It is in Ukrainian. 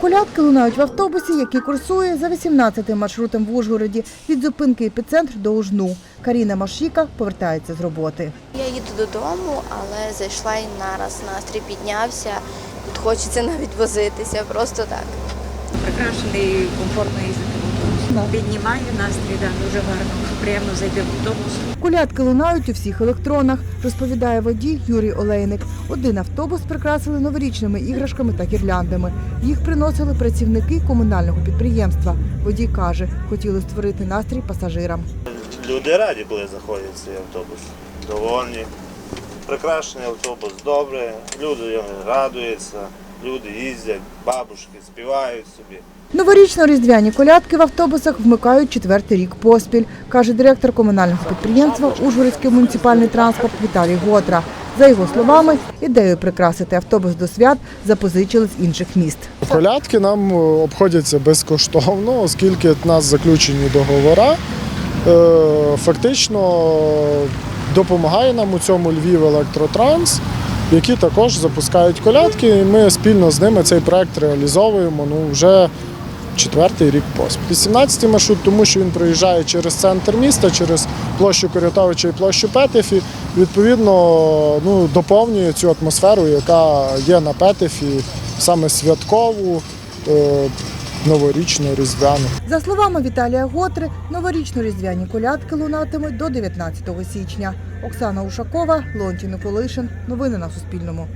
Колядки лунають в автобусі, який курсує за 18 маршрутом в Ужгороді від зупинки епіцентр до Ужну. Каріна Машіка повертається з роботи. Я їду додому, але зайшла і нараз настрій піднявся. Тут хочеться навіть возитися, просто так. прикрашений комфортно їздити в. Піднімає настрій, да, дуже гарно. Приємно зайти в автобус. Колядки лунають у всіх електронах, розповідає водій Юрій Олейник. Один автобус прикрасили новорічними іграшками та гірляндами. Їх приносили працівники комунального підприємства. Водій каже, хотіли створити настрій пасажирам. Люди раді, коли заходять в цей автобус. Довольні. Прикрашений автобус добре, люди радуються, люди їздять, бабушки співають собі. Новорічно-різдвяні колядки в автобусах вмикають четвертий рік поспіль, каже директор комунального підприємства Ужгородський муніципальний транспорт Віталій Готра. За його словами, ідею прикрасити автобус до свят запозичили з інших міст. Колядки нам е, обходяться безкоштовно, оскільки в нас заключені договори. Е, Фактично допомагає нам у цьому Львів Електротранс, які також запускають колядки. І ми спільно з ними цей проект реалізовуємо ну, вже четвертий рік поспіль. 18-й маршрут, тому що він проїжджає через центр міста, через площу Корятовича і площу Петефі. Відповідно, ну, доповнює цю атмосферу, яка є на Петефі, саме святкову, е, новорічну, різдвяну. За словами Віталія Готри, новорічно-різдвяні колядки лунатимуть до 19 січня. Оксана Ушакова, Лонті Николишин. Новини на Суспільному.